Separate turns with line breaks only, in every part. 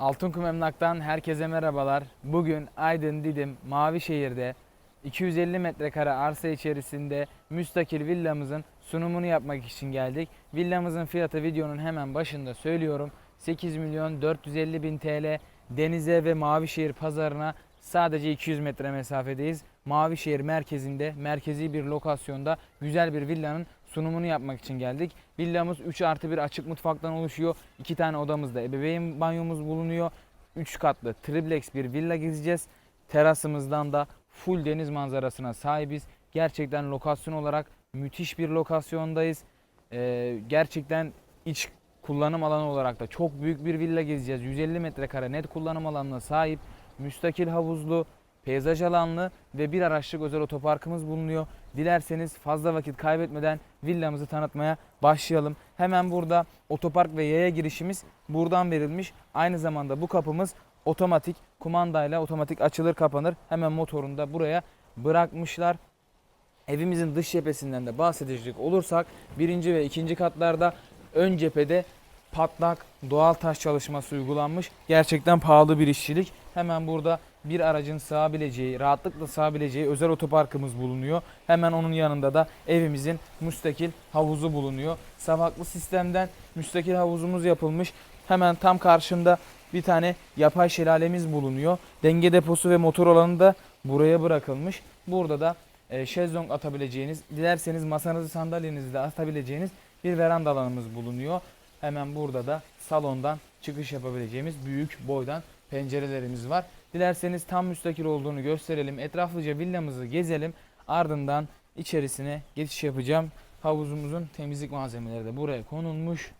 Altınkum Emlak'tan herkese merhabalar. Bugün Aydın Didim Mavişehir'de 250 metrekare arsa içerisinde müstakil villamızın sunumunu yapmak için geldik. Villamızın fiyatı videonun hemen başında söylüyorum. 8 milyon 450 bin TL denize ve Mavişehir pazarına sadece 200 metre mesafedeyiz. Mavişehir merkezinde merkezi bir lokasyonda güzel bir villanın sunumunu yapmak için geldik. Villamız 3 artı 1 açık mutfaktan oluşuyor. 2 tane odamızda ebeveyn banyomuz bulunuyor. 3 katlı triplex bir villa gezeceğiz. Terasımızdan da full deniz manzarasına sahibiz. Gerçekten lokasyon olarak müthiş bir lokasyondayız. Ee, gerçekten iç kullanım alanı olarak da çok büyük bir villa gezeceğiz. 150 metrekare net kullanım alanına sahip. Müstakil havuzlu, peyzaj alanlı ve bir araçlık özel otoparkımız bulunuyor. Dilerseniz fazla vakit kaybetmeden villamızı tanıtmaya başlayalım. Hemen burada otopark ve yaya girişimiz buradan verilmiş. Aynı zamanda bu kapımız otomatik kumandayla otomatik açılır kapanır. Hemen motorunu da buraya bırakmışlar. Evimizin dış cephesinden de bahsedecek olursak birinci ve ikinci katlarda ön cephede patlak doğal taş çalışması uygulanmış. Gerçekten pahalı bir işçilik. Hemen burada bir aracın sığabileceği, rahatlıkla sığabileceği özel otoparkımız bulunuyor. Hemen onun yanında da evimizin müstakil havuzu bulunuyor. Savaklı sistemden müstakil havuzumuz yapılmış. Hemen tam karşında bir tane yapay şelalemiz bulunuyor. Denge deposu ve motor alanı da buraya bırakılmış. Burada da e, şezlong atabileceğiniz, dilerseniz masanızı sandalyenizi de atabileceğiniz bir veranda alanımız bulunuyor. Hemen burada da salondan çıkış yapabileceğimiz büyük boydan pencerelerimiz var. Dilerseniz tam müstakil olduğunu gösterelim. Etraflıca villamızı gezelim. Ardından içerisine geçiş yapacağım. Havuzumuzun temizlik malzemeleri de buraya konulmuş.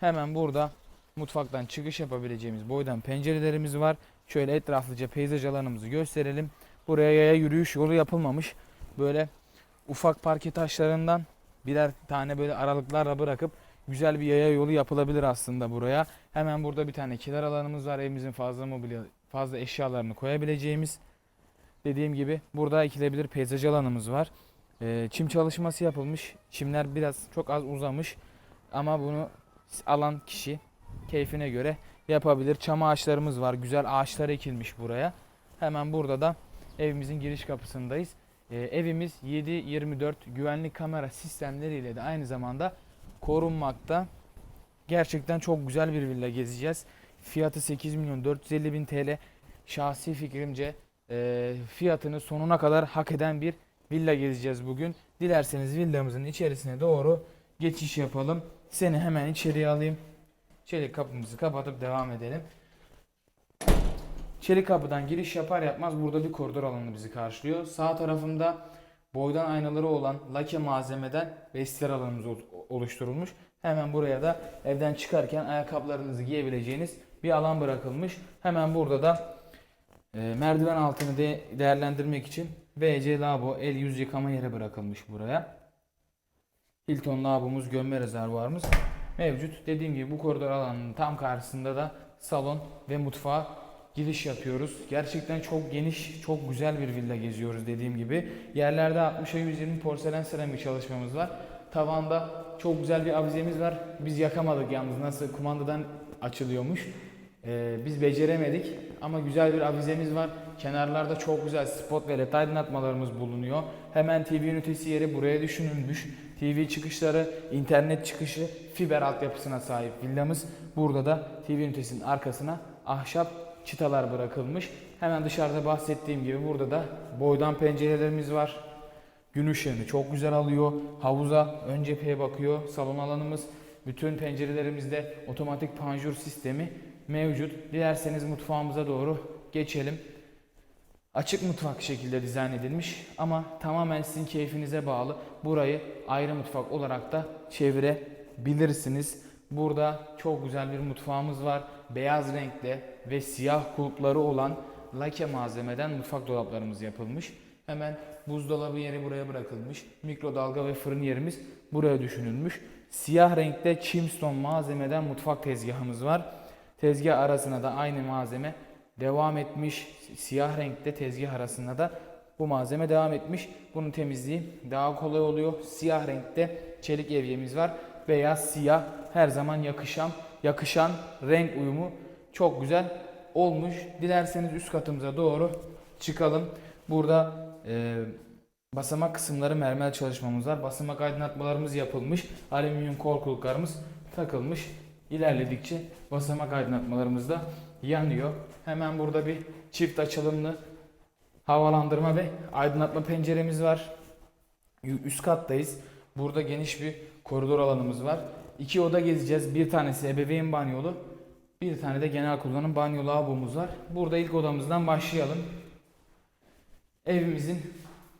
Hemen burada mutfaktan çıkış yapabileceğimiz boydan pencerelerimiz var. Şöyle etraflıca peyzaj alanımızı gösterelim. Buraya yaya yürüyüş yolu yapılmamış. Böyle ufak parke taşlarından birer tane böyle aralıklarla bırakıp güzel bir yaya yolu yapılabilir aslında buraya. Hemen burada bir tane kiler alanımız var. Evimizin fazla mobilya, fazla eşyalarını koyabileceğimiz. Dediğim gibi burada ekilebilir peyzaj alanımız var. Ee, çim çalışması yapılmış. Çimler biraz çok az uzamış. Ama bunu alan kişi keyfine göre yapabilir. Çam ağaçlarımız var. Güzel ağaçlar ekilmiş buraya. Hemen burada da evimizin giriş kapısındayız. Ee, evimiz 7-24 güvenlik kamera sistemleriyle de aynı zamanda korunmakta. Gerçekten çok güzel bir villa gezeceğiz. Fiyatı 8 milyon 450 bin TL. Şahsi fikrimce e, fiyatını sonuna kadar hak eden bir villa gezeceğiz bugün. Dilerseniz villamızın içerisine doğru geçiş yapalım. Seni hemen içeriye alayım. Çelik kapımızı kapatıp devam edelim. Çelik kapıdan giriş yapar yapmaz burada bir koridor alanı bizi karşılıyor. Sağ tarafında boydan aynaları olan lake malzemeden vestiyer alanımız oluşturulmuş. Hemen buraya da evden çıkarken ayakkabılarınızı giyebileceğiniz bir alan bırakılmış. Hemen burada da e, merdiven altını de- değerlendirmek için WC lavabo el yüz yıkama yeri bırakılmış buraya. Hilton lavabomuz, gömme rezervuarımız mevcut. Dediğim gibi bu koridor alanının tam karşısında da salon ve mutfağa giriş yapıyoruz. Gerçekten çok geniş, çok güzel bir villa geziyoruz dediğim gibi. Yerlerde 60'a 120 porselen seramik çalışmamız var. Tavanda çok güzel bir avizemiz var. Biz yakamadık yalnız nasıl kumandadan açılıyormuş. Ee, biz beceremedik ama güzel bir avizemiz var. Kenarlarda çok güzel spot ve led aydınlatmalarımız bulunuyor. Hemen TV ünitesi yeri buraya düşünülmüş. TV çıkışları, internet çıkışı, fiber altyapısına sahip villamız. Burada da TV ünitesinin arkasına ahşap çıtalar bırakılmış. Hemen dışarıda bahsettiğim gibi burada da boydan pencerelerimiz var. Gün ışığını çok güzel alıyor. Havuza ön cepheye bakıyor. Salon alanımız. Bütün pencerelerimizde otomatik panjur sistemi mevcut. Dilerseniz mutfağımıza doğru geçelim. Açık mutfak şekilde dizayn edilmiş ama tamamen sizin keyfinize bağlı. Burayı ayrı mutfak olarak da çevirebilirsiniz. Burada çok güzel bir mutfağımız var. Beyaz renkte ve siyah kulpları olan lake malzemeden mutfak dolaplarımız yapılmış. Hemen buzdolabı yeri buraya bırakılmış. Mikrodalga ve fırın yerimiz buraya düşünülmüş. Siyah renkte chimstone malzemeden mutfak tezgahımız var. Tezgah arasına da aynı malzeme devam etmiş. Siyah renkte tezgah arasında da bu malzeme devam etmiş. Bunun temizliği daha kolay oluyor. Siyah renkte çelik evyemiz var. Beyaz, siyah her zaman yakışan yakışan renk uyumu çok güzel olmuş. Dilerseniz üst katımıza doğru çıkalım. Burada e, basamak kısımları mermer çalışmamız var. Basamak aydınlatmalarımız yapılmış. Alüminyum korkuluklarımız takılmış. İlerledikçe basamak aydınlatmalarımız da yanıyor. Hemen burada bir çift açılımlı havalandırma ve aydınlatma penceremiz var. Üst kattayız. Burada geniş bir koridor alanımız var. İki oda gezeceğiz. Bir tanesi ebeveyn banyolu. Bir tane de genel kullanım banyo lavabomuz var. Burada ilk odamızdan başlayalım. Evimizin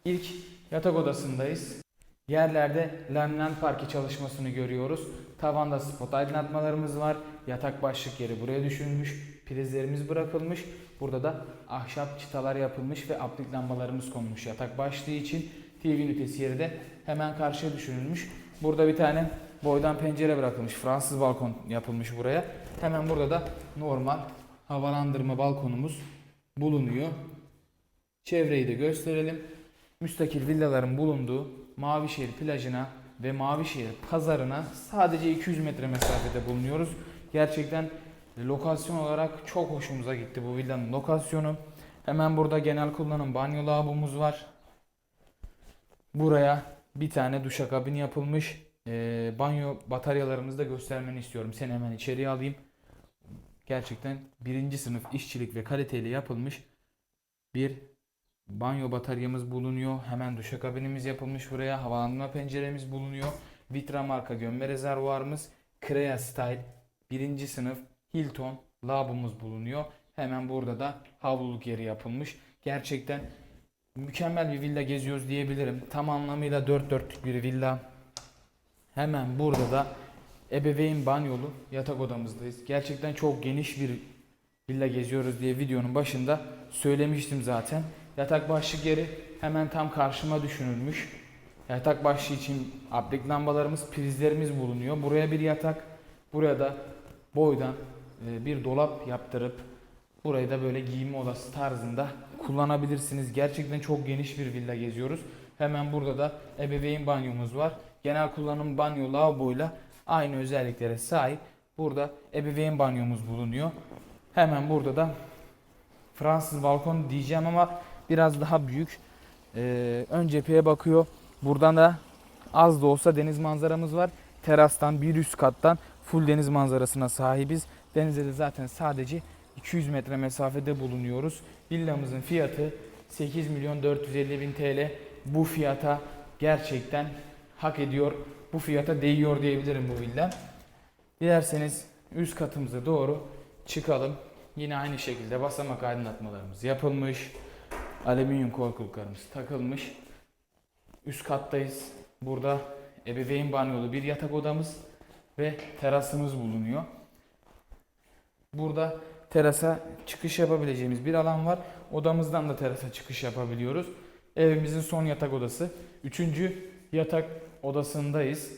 ilk yatak odasındayız. Yerlerde laminant parke çalışmasını görüyoruz. Tavanda spot aydınlatmalarımız var. Yatak başlık yeri buraya düşünülmüş. Prizlerimiz bırakılmış. Burada da ahşap çıtalar yapılmış ve aplik lambalarımız konmuş. Yatak başlığı için TV ünitesi yeri de hemen karşıya düşünülmüş. Burada bir tane boydan pencere bırakılmış. Fransız balkon yapılmış buraya. Hemen burada da normal havalandırma balkonumuz bulunuyor. Çevreyi de gösterelim. Müstakil villaların bulunduğu Mavişehir plajına ve Mavişehir pazarına sadece 200 metre mesafede bulunuyoruz. Gerçekten lokasyon olarak çok hoşumuza gitti bu villanın lokasyonu. Hemen burada genel kullanım banyo lavabomuz var. Buraya bir tane duşakabin yapılmış. Ee, banyo bataryalarımızı da göstermeni istiyorum. Seni hemen içeriye alayım. Gerçekten birinci sınıf işçilik ve kaliteli yapılmış bir banyo bataryamız bulunuyor. Hemen duşakabinimiz yapılmış buraya. Havalandırma penceremiz bulunuyor. Vitra marka gömme rezervuarımız. Crea Style birinci sınıf Hilton lavabomuz bulunuyor. Hemen burada da havluluk yeri yapılmış. Gerçekten mükemmel bir villa geziyoruz diyebilirim. Tam anlamıyla dört dörtlük bir villa. Hemen burada da ebeveyn banyolu yatak odamızdayız. Gerçekten çok geniş bir villa geziyoruz diye videonun başında söylemiştim zaten. Yatak başlık yeri hemen tam karşıma düşünülmüş. Yatak başlığı için aplik lambalarımız, prizlerimiz bulunuyor. Buraya bir yatak, buraya da boydan e, bir dolap yaptırıp burayı da böyle giyinme odası tarzında kullanabilirsiniz. Gerçekten çok geniş bir villa geziyoruz. Hemen burada da ebeveyn banyomuz var. Genel kullanım banyo lavaboyla aynı özelliklere sahip. Burada ebeveyn banyomuz bulunuyor. Hemen burada da Fransız balkon diyeceğim ama biraz daha büyük. Ee, ön cepheye bakıyor. Buradan da az da olsa deniz manzaramız var. Terastan bir üst kattan full deniz manzarasına sahibiz. Denize de zaten sadece 200 metre mesafede bulunuyoruz. Villamızın fiyatı 8 milyon 450 bin TL. Bu fiyata gerçekten hak ediyor. Bu fiyata değiyor diyebilirim bu villa. Dilerseniz üst katımıza doğru çıkalım. Yine aynı şekilde basamak aydınlatmalarımız yapılmış. Alüminyum korkuluklarımız takılmış. Üst kattayız. Burada ebeveyn banyolu bir yatak odamız ve terasımız bulunuyor. Burada terasa çıkış yapabileceğimiz bir alan var. Odamızdan da terasa çıkış yapabiliyoruz. Evimizin son yatak odası. Üçüncü yatak odasındayız.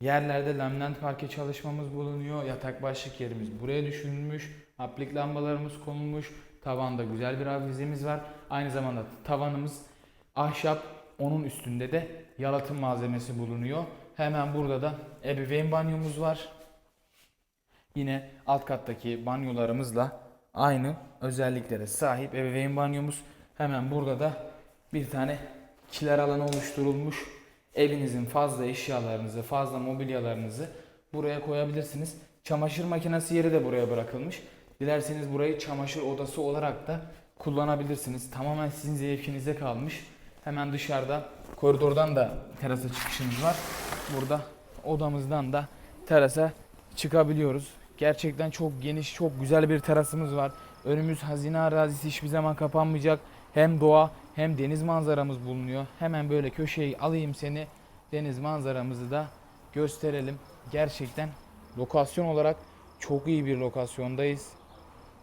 Yerlerde laminant parke çalışmamız bulunuyor. Yatak başlık yerimiz buraya düşünülmüş. Aplik lambalarımız konulmuş. Tavanda güzel bir avizemiz var. Aynı zamanda tavanımız ahşap. Onun üstünde de yalıtım malzemesi bulunuyor. Hemen burada da ebeveyn banyomuz var. Yine alt kattaki banyolarımızla aynı özelliklere sahip ebeveyn banyomuz. Hemen burada da bir tane kiler alanı oluşturulmuş. Evinizin fazla eşyalarınızı, fazla mobilyalarınızı buraya koyabilirsiniz. Çamaşır makinesi yeri de buraya bırakılmış. Dilerseniz burayı çamaşır odası olarak da kullanabilirsiniz. Tamamen sizin zevkinize kalmış. Hemen dışarıda koridordan da terasa çıkışımız var. Burada odamızdan da terasa çıkabiliyoruz. Gerçekten çok geniş, çok güzel bir terasımız var. Önümüz hazine arazisi hiçbir zaman kapanmayacak. Hem doğa hem deniz manzaramız bulunuyor. Hemen böyle köşeyi alayım seni. Deniz manzaramızı da gösterelim. Gerçekten lokasyon olarak çok iyi bir lokasyondayız.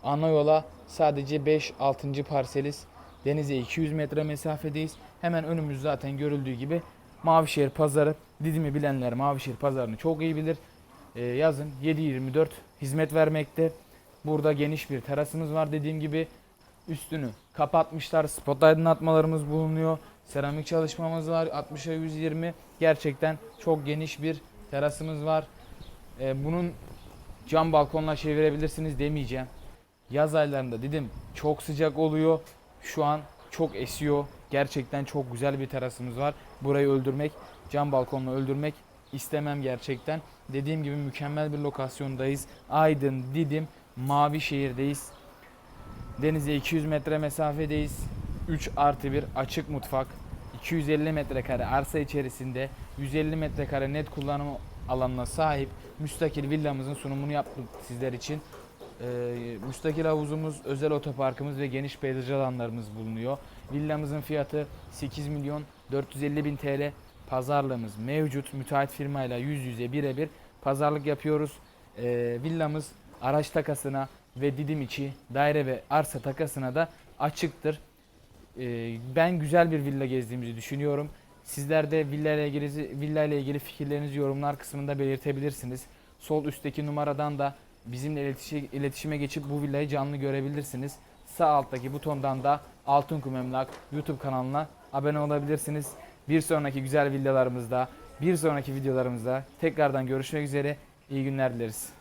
Ana yola sadece 5-6. parseliz. Denize 200 metre mesafedeyiz. Hemen önümüz zaten görüldüğü gibi Mavişehir Pazarı. Didim'i bilenler Mavişehir Pazarı'nı çok iyi bilir. Ee, yazın 7-24 hizmet vermekte. Burada geniş bir terasımız var dediğim gibi. Üstünü kapatmışlar. Spot aydınlatmalarımız bulunuyor. Seramik çalışmamız var. 60'a 120. Gerçekten çok geniş bir terasımız var. Ee, bunun cam balkonla çevirebilirsiniz demeyeceğim. Yaz aylarında dedim çok sıcak oluyor. Şu an çok esiyor. Gerçekten çok güzel bir terasımız var. Burayı öldürmek, cam balkonla öldürmek istemem gerçekten. Dediğim gibi mükemmel bir lokasyondayız. Aydın, Didim, Mavişehir'deyiz. Denize 200 metre mesafedeyiz. 3 artı 1 açık mutfak. 250 metrekare arsa içerisinde 150 metrekare net kullanım alanına sahip müstakil villamızın sunumunu yaptık sizler için. Ee, müstakil havuzumuz, özel otoparkımız ve geniş peyzaj alanlarımız bulunuyor. Villamızın fiyatı 8 milyon 450 bin TL. Pazarlığımız mevcut. Müteahhit firmayla yüz yüze birebir pazarlık yapıyoruz. Ee, villamız araç takasına ve didim içi daire ve arsa takasına da açıktır. Ee, ben güzel bir villa gezdiğimizi düşünüyorum. Sizler de villa ile ilgili, villa ile ilgili fikirlerinizi yorumlar kısmında belirtebilirsiniz. Sol üstteki numaradan da bizimle iletişi- iletişime geçip bu villayı canlı görebilirsiniz. Sağ alttaki butondan da Altınkum Emlak YouTube kanalına abone olabilirsiniz. Bir sonraki güzel villalarımızda, bir sonraki videolarımızda tekrardan görüşmek üzere. İyi günler dileriz.